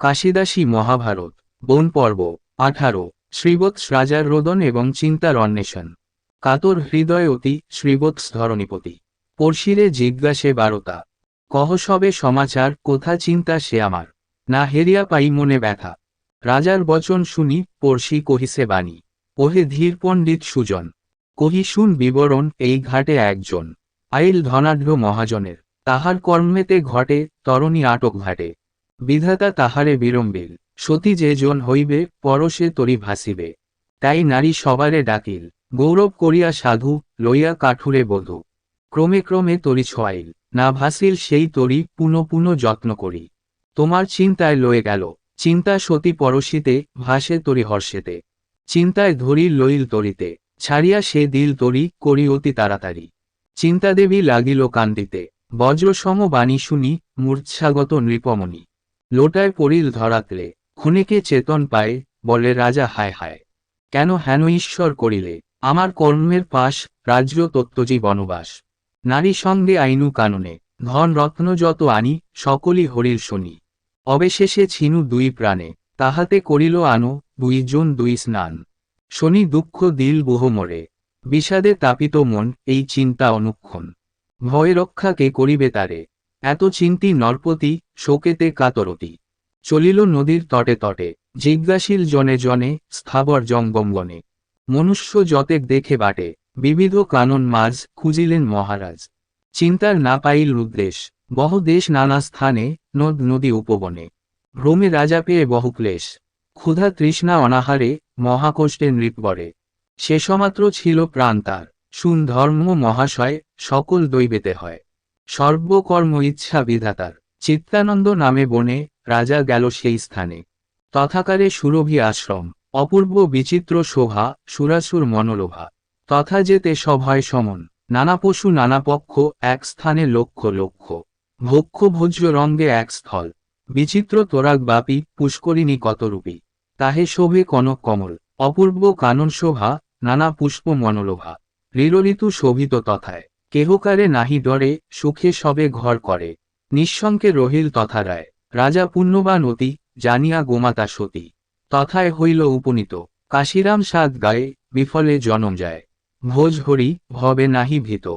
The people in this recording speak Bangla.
কাশিদাসী মহাভারত, বন পর্ব, আঠারো শ্রীবৎস রাজার রোদন এবং চিন্তার অন্বেষণ। কাতর হৃদয় অতি শ্রীবৎস ধরণীপতি। পড়শিরে জিজ্ঞাসে বারতা, কহ সবে সমাচার, কোথা চিন্তা সে আমার? না হেরিয়া পাই মনে ব্যথা। রাজার বচন শুনি পড়শি কহিসে বাণী। ওহে ধীর পণ্ডিত সুজন, কহি শুন বিবরণ, এই ঘাটে একজন। আইল ধনাঢ্য মহাজনের, তাহার কর্মেতে ঘটে, তরণী আটক ঘাটে। বিধাতা তাহারে বিড়ম্বিল। সতী যে জন হইবে, পরশে তরি ভাসিবে। তাই নারী সবারে ডাকিল, গৌরব করিয়া সাধু, লইয়া কাঠুরে বধূ। ক্রমে ক্রমে তরি ছোয়াইল, না ভাসিল সেই তরি পুনঃ পুনঃ যত্ন করি। তোমার চিন্তায় লয়ে গেল, চিন্তা সতী পরশিতে, ভাসে তরি হর্ষেতে। চিন্তায় ধরি লইল তরিতে, ছাড়িয়া সে দিল তরি করি অতি তাড়াতাড়ি। চিন্তাদেবী লাগিল কান্দিতে, বজ্রসম বাণী শুনি মূর্চ্ছাগত নৃপমণি। লোটায় পড়িল ধরাতলে ক্ষণিকে চেতন পায়, বলে রাজা হায় হায়। কেন হেন ঈশ্বর করিলে? আমার কর্মের পাশ, রাজ্য তত্ত্বজি বনবাস। নারী সঙ্গে আইনু কাননে, ধন রত্ন যত আনি, সকলই হরিল শুনি। অবশেষে ছিনু দুই প্রাণে, তাহাতে করিল আনো দুইজন দুই স্নান। শনি দুঃখ দিল বহু মরে। বিষাদে তাপিত মন, এই চিন্তা অনুক্ষণ। ভয় রক্ষা কে করিবে তারে? এত চিন্তি নরপতি, শোকেতে কাতরতি। চলিল নদীর তটে তটে, জিজ্ঞাসীল জনে জনে, স্থাবর জঙ্গমগণে। মনুষ্য যতেক দেখে বাটে, বিবিধ কানন মাঝ খুঁজিলেন মহারাজ। চিন্তার না পাইল উদ্দেশ বহু দেশ নানা স্থানে, নদ নদী উপবনে। ভ্রমে রাজা পেয়ে বহু ক্লেশ। ক্ষুধা তৃষ্ণা অনাহারে, মহাকষ্টে নৃপবরে। শেষমাত্র ছিল প্রাণ তার। শুন ধর্ম মহাশয়, সকল দৈবেতে হয়। সর্বকর্ম ইচ্ছা বিধাতার। চিত্তানন্দ নামে বনে রাজা গেল সেই স্থানে। তথাকারে সুরভি আশ্রম, অপূর্ব বিচিত্র শোভা, সুরাসুর মনোলোভা। তথা যেতে সভায় সমন, নানা পশু, নানা পক্ষ, এক স্থানে লক্ষ লক্ষ। ভক্ষ ভোজ্য রঙ্গে এক স্থল। বিচিত্র তোরাক বাপি পুষ্করিণী কতরূপী। তাহে শোভে কনক কমল, অপূর্ব কানন শোভা নানা পুষ্প মনোলোভা। ঋলঋতু শোভিত তথায়। কেহকারে নাহি ডরে, সুখে সবে ঘর করে। নিঃসঙ্কে রহিল তথা রায় রাজা পুণ্যবান অতি জানিয়া গোমাতা সতী। তথায় হইল উপনীত। কাশিরাম সাদ গায়ে বিফলে জনম যায়। ভোজ হরি, ভবে নাহি ভীত।